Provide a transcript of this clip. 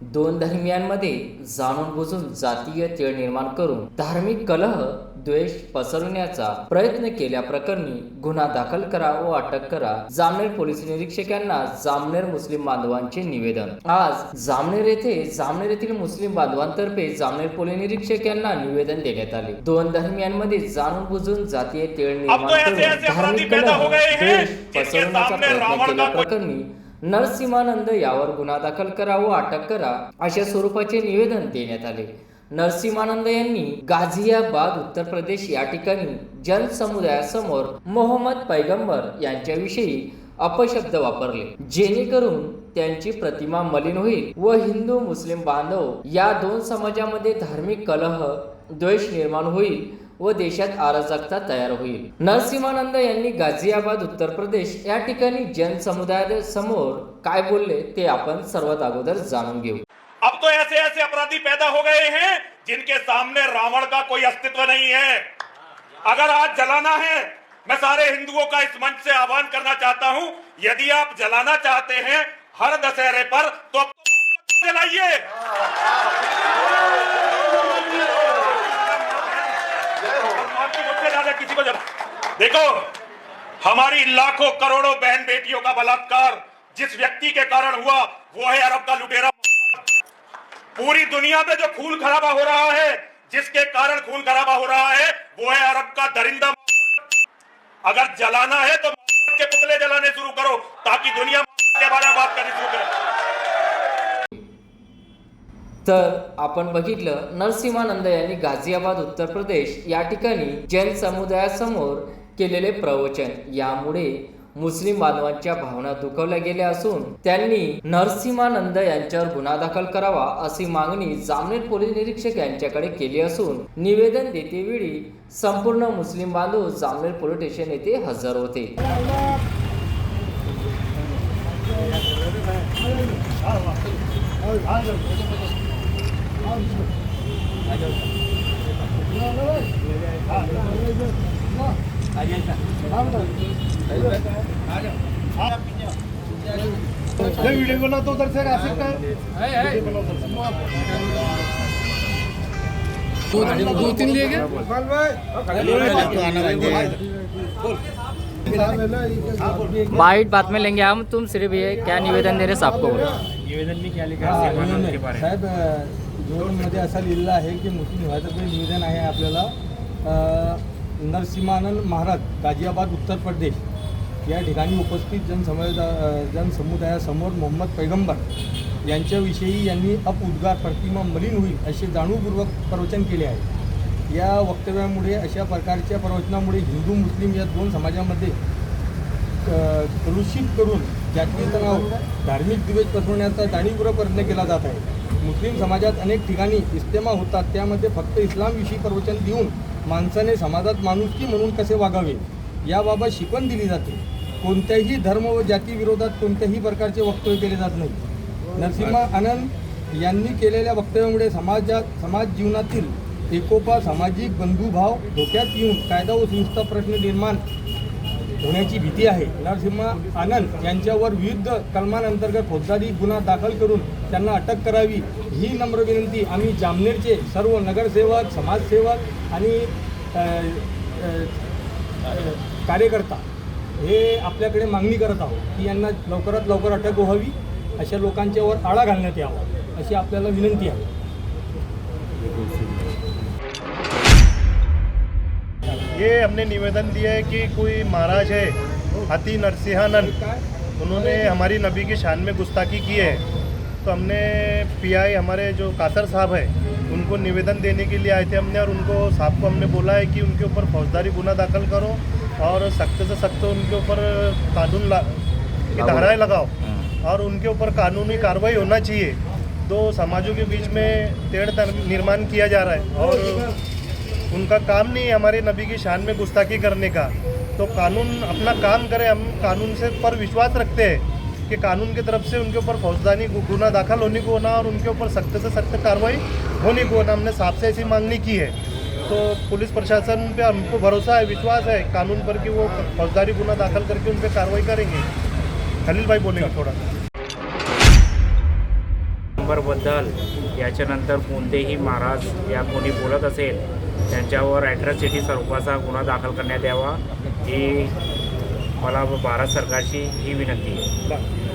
दोन धर्मियांमध्ये जाणून बुजून जातीय तेळ निर्माण करून धार्मिक कलह द्वेष पसरवण्याचा प्रयत्न केल्याप्रकरणी गुन्हा दाखल करा व अटक करा. जामनेर पोलीस निरीक्षक यांना जामनेर मुस्लिम बांधवांचे निवेदन. आज जामनेर येथे जामनेर येथील मुस्लिम बांधवांतर्फे जामनेर पोलीस निरीक्षक यांना निवेदन देण्यात आले. दोन धर्मियांमध्ये जाणून बुजून जातीय तेळ निर्माण करून धार्मिक कलह हो द्वेष पसरवण्याचा प्रयत्न केल्याप्रकरणी नरसिंहानंद यावर गुन्हा दाखल करा व अटक करा अशा स्वरूपाचे निवेदन देण्यात आले. नरसिंहानंद यांनी गाझियाबाद उत्तर प्रदेश या ठिकाणी जनसमुदायासमोर मोहम्मद पैगंबर यांच्याविषयी अपशब्द वापरले. जेणेकरून त्यांची प्रतिमा मलिन होईल व हिंदू मुस्लिम बांधव या दोन समाजामध्ये धार्मिक कलह द्वेष निर्माण होईल. व देशात अराजकता तयार होईल. नरसिंहानंद यांनी गाझियाबाद, उत्तर प्रदेश या ठिकाणी जनसमुदायासमोर काय बोलले ते आपण सर्वात अगोदर जाणून घेऊ. अब तो ऐसे ऐसे अपराधी पैदा हो गए हैं जिनके सामने रावण का कोई अस्तित्व नहीं है। अगर आज जलाना है, मैं सारे हिंदुओं का इस मंच से आह्वान करना चाहता हूँ, यदि आप जलाना चाहते हैं हर दशहरे पर तो जलाइए मुझसे किसी को जला। देखो, हमारी लाखों करोड़ों बहन बेटियों का बलात्कार जिस व्यक्ति के कारण हुआ, वो है अरब का लुटेरा। पूरी दुनिया में जो खून खराबा हो रहा है, जिसके कारण खून खराबा हो रहा है, वो है अरब का दरिंदा अगर जलाना है तो के पुतले जलाने शुरू करो, ताकि दुनिया के बारे में बात करनी शुरू करे। तर आपण बघितलं नरसिंहानंद यांनी गाझियाबाद उत्तर प्रदेश या ठिकाणी जैन समुदायासमोर केलेले प्रवचन. यामुळे मुस्लिम बांधवांच्या भावना दुखवल्या गेल्या असून त्यांनी नरसिंहानंद यांच्यावर गुन्हा दाखल करावा अशी मागणी जामनेर पोलीस निरीक्षक यांच्याकडे केली असून निवेदन देतेवेळी संपूर्ण मुस्लिम बांधव जामनेर पोलीस स्टेशन येथे हजर होते. वीडियो बना तो उधर से आ सकता है दो तीन लिए गए बाइट बात में लेंगे हम तुम सिर्फ़ ये क्या निवेदन दे रहे साहेब जोडमध्ये असा लिहिलेलं आहे की मुस्लिम विभागाचं निवेदन आहे आपल्याला नरसिमानंद महाराज गाझियाबाद उत्तर प्रदेश या ठिकाणी उपस्थित जनसमुदाय जनसमुदायासमोर मोहम्मद पैगंबर यांच्याविषयी यांनी अपउद्गार प्रतिमा मलिन होईल असे जाणीवपूर्वक प्रवचन केले आहे. या वक्तव्यामुळे अशा प्रकारच्या प्रवचनामुळे हिंदू मुस्लिम या दोन समाजामध्ये कलुषित करून जातीय तणाव धार्मिक दिवेश पसरवण्याचा जाणीवपूर्वक प्रयत्न केला जात आहे. मुस्लिम समाजात अनेक ठिकाणी इस्तेमा होतात त्यामध्ये फक्त इस्लामविषयी प्रवचन देऊन माणसाने समाजात माणुसकी म्हणून कसे वागावे? याबाबत शिकवण दिली जाते. कोणत्याही धर्म व जातीविरोधात कोणत्याही प्रकारचे वक्तव्य केले जात नाही. नरसिंहा आनंद यांनी केलेल्या वक्तव्यामुळे समाजात समाज जीवनातील एकोपा सामाजिक बंधुभाव धोक्यात येऊन कायदा व सुव्यवस्था प्रश्न निर्माण होण्याची भीती आहे. नरसिंहा आनंद यांच्यावर विविध कलमांअंतर्गत फौजदारी गुन्हा दाखल करून त्यांना अटक करावी ही नम्र विनंती आम्ही जामनेरचे सर्व नगरसेवक समाजसेवक आणि कार्यकर्ता हे आपल्याकडे मागणी करत आहोत की यांना लवकरात लवकर अटक व्हावी अशा लोकांच्यावर आळा घालण्यात यावा अशी आपल्याला विनंती आहे. ये हमने निवेदन दिया है कि कोई महाराज है अति नरसिंहानंद उन्होंने हमारी नबी की शान में गुस्ताखी की है। तो हमने पीआई हमारे जो कासर साहब है उनको निवेदन देने के लिए आए थे हमने और उनको साहब को हमने बोला है कि उनके ऊपर फौजदारी गुना दाखिल करो और सख्त से सख्त उनके ऊपर कानून ला की धाराएँ लगाओ और उनके ऊपर कानूनी कार्रवाई होना चाहिए। दो समाजों के बीच में तेड़ निर्माण किया जा रहा है और उनका काम नहीं है हमारे नबी की शान में गुस्ताखी करने का। तो कानून अपना काम करे हम कानून से पर विश्वास रखते हैं कि कानून की तरफ से उनके ऊपर फौजदारी गुना दाखिल होने को होना और उनके ऊपर सख्त से सख्त कार्रवाई होने को होना हमने साफ से ऐसी मांगनी की है। तो पुलिस प्रशासन पे हमको भरोसा है विश्वास है कानून पर कि वो फौजदारी गुना दाखिल करके उन पर कार्रवाई करेंगे। खलील भाई बोलेंगे थोड़ा। नंबरबद्दल याच्यानंतर कोणतेही महाराज या कोणी बोलत असेल त्यांच्यावर ॲट्रॉसिटी स्वरूपाचा गुन्हा दाखल करण्यात यावा ही मला भारत सरकारची ही विनंती आहे.